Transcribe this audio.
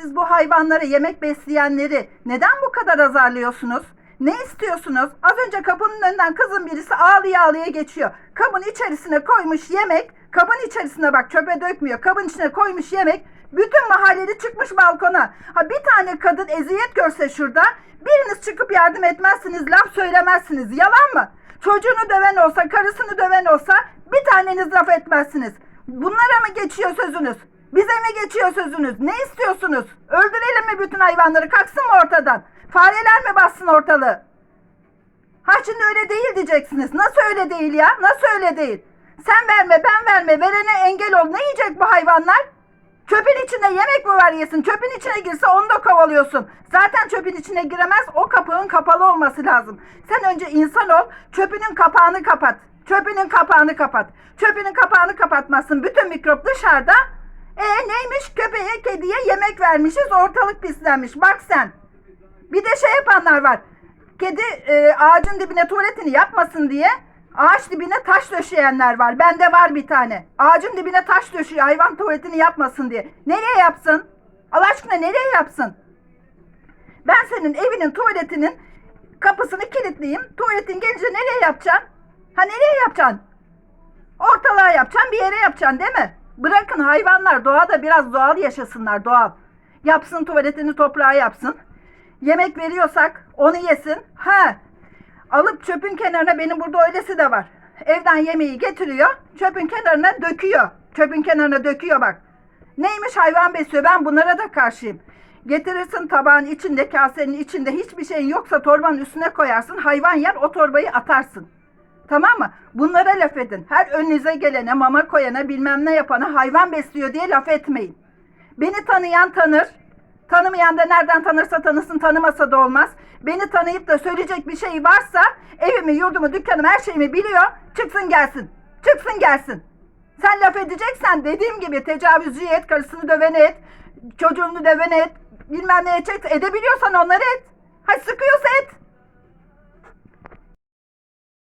Siz bu hayvanları, yemek besleyenleri neden bu kadar azarlıyorsunuz? Ne istiyorsunuz? Az önce kapının önünden kızın birisi ağlaya ağlaya geçiyor. Kabın içerisine koymuş yemek, kabın içerisine bak çöpe dökmüyor. Kabın içine koymuş yemek, bütün mahalleli çıkmış balkona. Ha bir tane kadın eziyet görse şurada, biriniz çıkıp yardım etmezsiniz, laf söylemezsiniz. Yalan mı? Çocuğunu döven olsa, karısını döven olsa bir taneniz laf etmezsiniz. Bunlara mı geçiyor sözünüz? Bize mi geçiyor sözünüz? Ne istiyorsunuz? Öldürelim mi bütün hayvanları? Kalksın mı ortadan? Fareler mi bassın ortalığı? Ha şimdi öyle değil diyeceksiniz. Nasıl öyle değil ya? Nasıl öyle değil? Sen verme ben verme verene engel ol. Ne yiyecek bu hayvanlar? Çöpün içinde yemek mi var yesin? Çöpün içine girse onu da kovalıyorsun. Zaten çöpün içine giremez. O kapağın kapalı olması lazım. Sen önce insan ol. Çöpünün kapağını kapat. Çöpünün kapağını kapat. Çöpünün kapağını kapatmazsın. Bütün mikrop dışarıda. E neymiş? Köpeğe, kediye yemek vermişiz. Ortalık pislenmiş. Bak sen. Bir de şey yapanlar var. Kedi e, ağacın dibine tuvaletini yapmasın diye ağaç dibine taş döşeyenler var. Bende var bir tane. Ağacın dibine taş döşüyor hayvan tuvaletini yapmasın diye. Nereye yapsın? Allah aşkına nereye yapsın? Ben senin evinin tuvaletinin kapısını kilitleyeyim. Tuvaletin gelince nereye yapacaksın? Ha nereye yapacaksın? Ortalığa yapacaksın bir yere yapacaksın değil mi? Bırakın hayvanlar doğada biraz doğal yaşasınlar doğal. Yapsın tuvaletini toprağa yapsın. Yemek veriyorsak onu yesin. Ha alıp çöpün kenarına benim burada öylesi de var. Evden yemeği getiriyor. Çöpün kenarına döküyor. Çöpün kenarına döküyor bak. Neymiş hayvan besliyor ben bunlara da karşıyım. Getirirsin tabağın içinde kasenin içinde hiçbir şeyin yoksa torbanın üstüne koyarsın. Hayvan yer o torbayı atarsın. Tamam mı? Bunlara laf edin. Her önünüze gelene, mama koyana, bilmem ne yapana hayvan besliyor diye laf etmeyin. Beni tanıyan tanır. Tanımayan da nereden tanırsa tanısın, tanımasa da olmaz. Beni tanıyıp da söyleyecek bir şey varsa evimi, yurdumu, dükkanımı, her şeyimi biliyor. Çıksın gelsin. Çıksın gelsin. Sen laf edeceksen dediğim gibi tecavüzcü et, karısını dövene et, çocuğunu dövene et, bilmem ne edecek, edebiliyorsan onları et. Ha sıkıyorsa et.